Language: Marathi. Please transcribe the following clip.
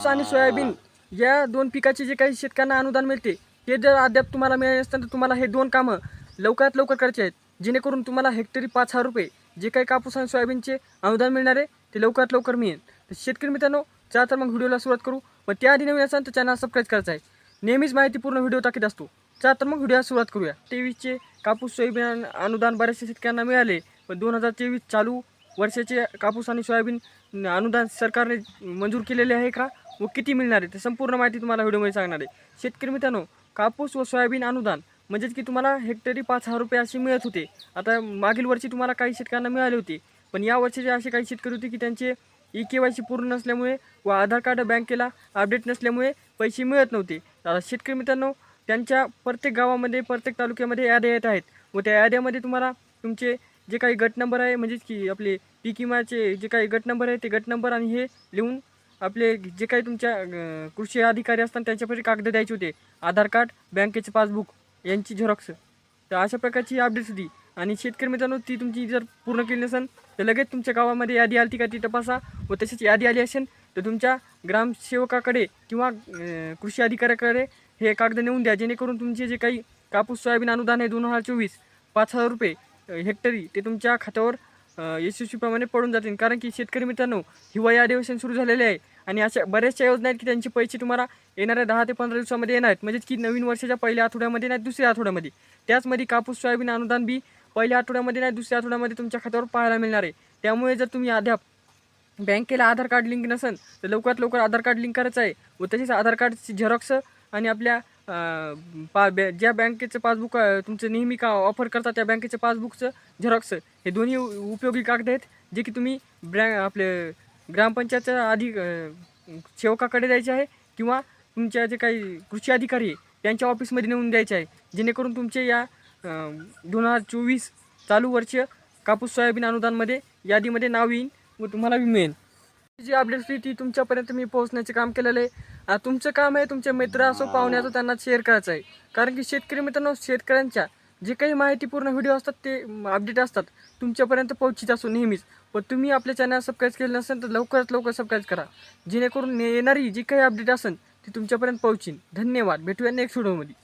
ऊस आणि सोयाबीन या दोन पिकाचे जे काही शेतकऱ्यांना अनुदान मिळते ते जर अद्याप तुम्हाला मिळाले नसतं तर तुम्हाला हे दोन कामं लवकरात लवकर करायचे आहेत. जेणेकरून तुम्हाला हेक्टरी पाच हजार रुपये जे काही कापूस आणि सोयाबीनचे अनुदान मिळणार आहे ते लवकरात लवकर मिळेल. तर शेतकरी मित्रांनो चला तर मग व्हिडिओला सुरुवात करू. पण त्याआधी नवीन असाल तर चॅनल सबस्क्राईब करायचं आहे. नेहमीच माहितीपूर्ण व्हिडिओ टाकीत असतो. चला तर मग व्हिडिओला सुरुवात करूया. तेवीसचे कापूस सोयाबीन अनुदान बऱ्याचशा शेतकऱ्यांना मिळाले पण दोन हजार तेवीस चालू वर्षाचे कापूस आणि सोयाबीन अनुदान सरकारने मंजूर केलेले आहे का? व किती मिळणार आहे? ते संपूर्ण माहिती तुम्हाला व्हिडिओमध्ये सांगणार आहे. शेतकरी मित्रांनो कापूस व सोयाबीन अनुदान म्हणजेच की तुम्हाला हेक्टरी पाच हजार रुपये असे मिळत होते. आता मागील वर्षी तुम्हाला काही शेतकऱ्यांना मिळाले होते. पण या वर्षीचे असे काही शेतकरी होते की त्यांचे ई के वाय सी पूर्ण नसल्यामुळे व आधार कार्ड बँकेला अपडेट नसल्यामुळे पैसे मिळत नव्हते. आता शेतकरी मित्रांनो त्यांच्या प्रत्येक गावामध्ये प्रत्येक तालुक्यामध्ये याद्या येत आहेत. व त्या याद्यामध्ये तुम्हाला तुमचे जे काही गट नंबर आहे म्हणजेच की आपले पीक विम्याचे जे काही गट नंबर आहे ते गट नंबर आणि हे लिहून आपले जे काही तुमच्या अं, कृषी अधिकारी असतात त्यांच्याकडे कागद द्यायचे होते. आधार कार्ड बँकेचे पासबुक यांची झेरॉक्स. तर अशा प्रकारची अपडेट्स होती. आणि शेतकरी मित्रांनो ती तुमची जर पूर्ण केली नसेल तर लगेच तुमच्या गावामध्ये यादी आली का ती तपासा व तशीच यादी आली असेल तर तुमच्या ग्रामसेवकाकडे किंवा अं, कृषी अधिकाऱ्याकडे हे कागद नेऊन द्या. जेणेकरून तुमचे जे काही कापूस सोयाबीन अनुदान आहे दोन हजार चोवीस पाच हजार रुपये हेक्टरी ते तुमच्या खात्यावर यशस्वीप्रमाणे पडून जातील. कारण की शेतकरी मित्रांनो हिवाळी अधिवेशन सुरू झालेले आहे आणि अशा बऱ्याचशा योजना आहेत की त्यांचे पैसे तुम्हाला येणाऱ्या दहा ते पंधरा दिवसामध्ये येणार आहेत. म्हणजेच की नवीन वर्षाच्या पहिल्या आठवड्यामध्ये नाही दुसऱ्या आठवड्यामध्ये. त्याचमध्ये कापूस सोयाबीन अनुदान बी पहिल्या आठवड्यामध्ये नाही दुसऱ्या आठवड्यामध्ये तुमच्या खात्यावर पाहायला मिळणार आहे. त्यामुळे जर तुम्ही अद्याप बँकेला आधार कार्ड लिंक नसेल तर लवकरात लवकर आधार कार्ड लिंक करायचं आहे व तसेच आधार कार्डची झेरॉक्स आणि आपल्या पा बॅ ज्या बँकेचं पासबुक तुमचं नेहमी का ऑफर करता त्या बँकेचं पासबुकचं झेरॉक्स हे दोन्ही उ- उपयोगी कागद आहेत जे की तुम्ही ब्रँ आपले ग्रामपंचायतच्या आधी सेवकाकडे द्यायचे आहे किंवा तुमच्या जे काही कृषी अधिकारी आहे त्यांच्या ऑफिसमध्ये नेऊन द्यायचे आहे जेणेकरून तुमचे या दोन हजार चोवीस चालू वर्ष कापूस सोयाबीन अनुदानमध्ये यादीमध्ये नाव येईन व तुम्हाला मिळेल. जी अपडेट्स होती ती तुमच्यापर्यंत मी पोहोचण्याचे काम केलेलं आहे. आ, तुमचं काम आहे तुमचे मित्र असो पाहुणे असो त्यांना शेअर करायचं आहे. कारण की शेतकरी मित्रांनो शेतकऱ्यांच्या जे काही माहितीपूर्ण व्हिडिओ असतात ते अपडेट असतात. तुमच्यापर्यंत पोहोचित असो नेहमीच. पण तुम्ही आपल्या चॅनल सबस्क्राईब केलं नसेल तर लवकरात लवकर सबस्क्राईब करा. जेणेकरून येणारी जी काही अपडेट असेल ती तुमच्यापर्यंत पोहोचीन. धन्यवाद. भेटूया नेक्स्ट व्हिडिओमध्ये